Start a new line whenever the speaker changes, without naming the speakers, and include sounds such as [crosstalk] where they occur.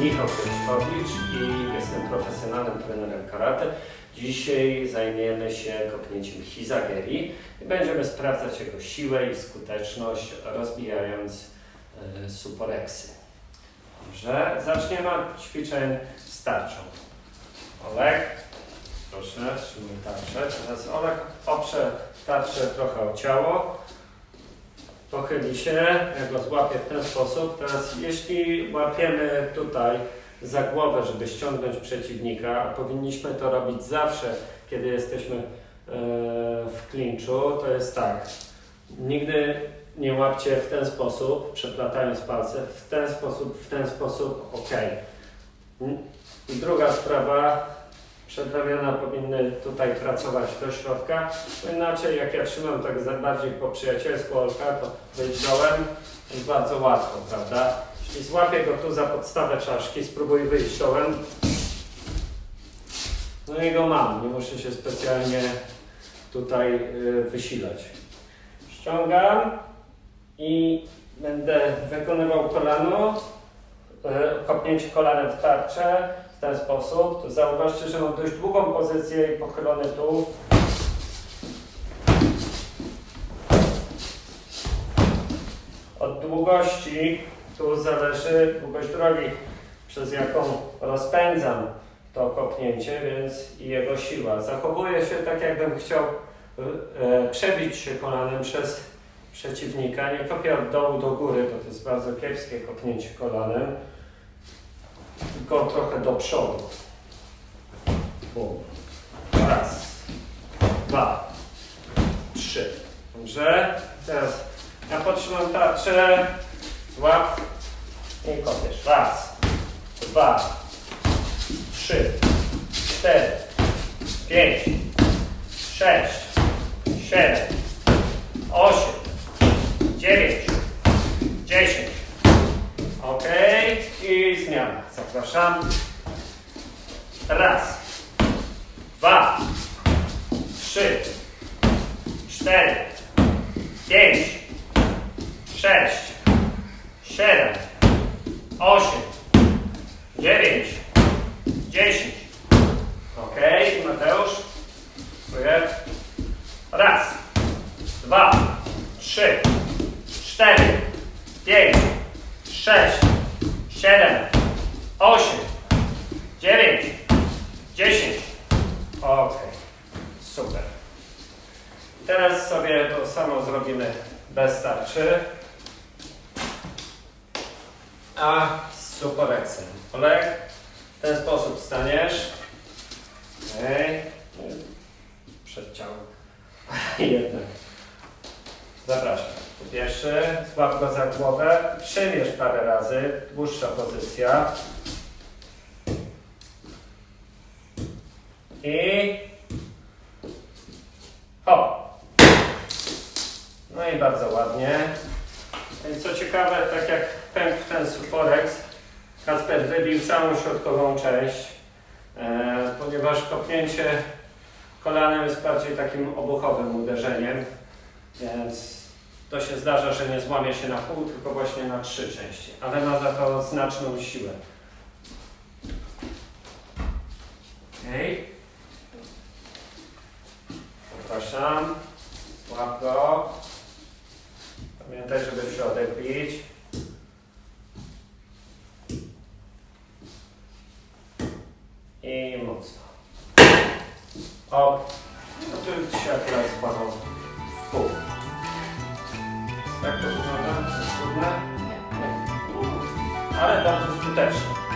Michał Piotrowicz i jestem profesjonalnym trenerem karate. Dzisiaj zajmiemy się kopnięciem hizageri i będziemy sprawdzać jego siłę i skuteczność, rozbijając e, suporeksy. Dobrze, zaczniemy od ćwiczeń z tarczą. Olek, proszę, trzymaj tarczę. Teraz Olek oprze tarczę trochę o ciało. Pochyli się, ja go złapię w ten sposób. Teraz jeśli łapiemy tutaj za głowę, żeby ściągnąć przeciwnika, a powinniśmy to robić zawsze, kiedy jesteśmy e, w klinczu, to jest tak. Nigdy nie łapcie w ten sposób, przeplatając palce, w ten sposób, w ten sposób, ok. I druga sprawa, przedramiona powinny tutaj pracować do środka, bo inaczej jak ja trzymam tak za bardziej po przyjacielsku Olka, to wyjść dołem jest bardzo łatwo, prawda? Jeśli złapię go tu za podstawę czaszki, spróbuj wyjść dołem, no i go mam, nie muszę się specjalnie tutaj y, wysilać. Ściągam i będę wykonywał kolano, y, kopnięcie kolanem w tarczę, ten sposób. To zauważcie, że mam dość długą pozycję i pochylony tu. Od długości tu zależy długość drogi, przez jaką rozpędzam to kopnięcie, więc i jego siła. Zachowuję się tak, jakbym chciał e, przebić się kolanem przez przeciwnika. Nie kopię od dołu do góry, bo to jest bardzo kiepskie kopnięcie kolanem trochę do przodu. Bum. Raz, dwa, trzy. Dobrze? Teraz ja podtrzymam tarczę, złap i kopiesz. Raz, dwa, trzy, cztery, pięć, sześć, siedem, osiem, dziewięć, dziesięć. Ok, i zmiana. Zapraszam. Raz, dwa, trzy, cztery, pięć, sześć, siedem, osiem, dziewięć, dziesięć. Ok, Mateusz. Dziękuję. Raz, dwa, trzy, cztery, pięć, sześć, siedem, osiem, dziewięć, dziesięć. Ok, super. Teraz sobie to samo zrobimy bez tarczy. A z suporeksem. Olek, w ten sposób staniesz. Okej. Przed ciałem. [laughs] Jednak. Zapraszam. Pierwszy, złap go za głowę, przymierz parę razy, dłuższa pozycja. I hop. No i bardzo ładnie. I co ciekawe, tak jak pękł ten suporeks, Kacper wybił całą środkową część, e, ponieważ kopnięcie kolanem jest bardziej takim obuchowym uderzeniem, więc to się zdarza, że nie złamie się na pół, tylko właśnie na trzy części, ale ma za to znaczną siłę. Okej. Zapraszam. Złap go. Pamiętaj, żeby w środek bić. I mocno. O, no tu się akurat złamał w pół. Tak to wygląda? Trudne? Nie. Ale bardzo skuteczne.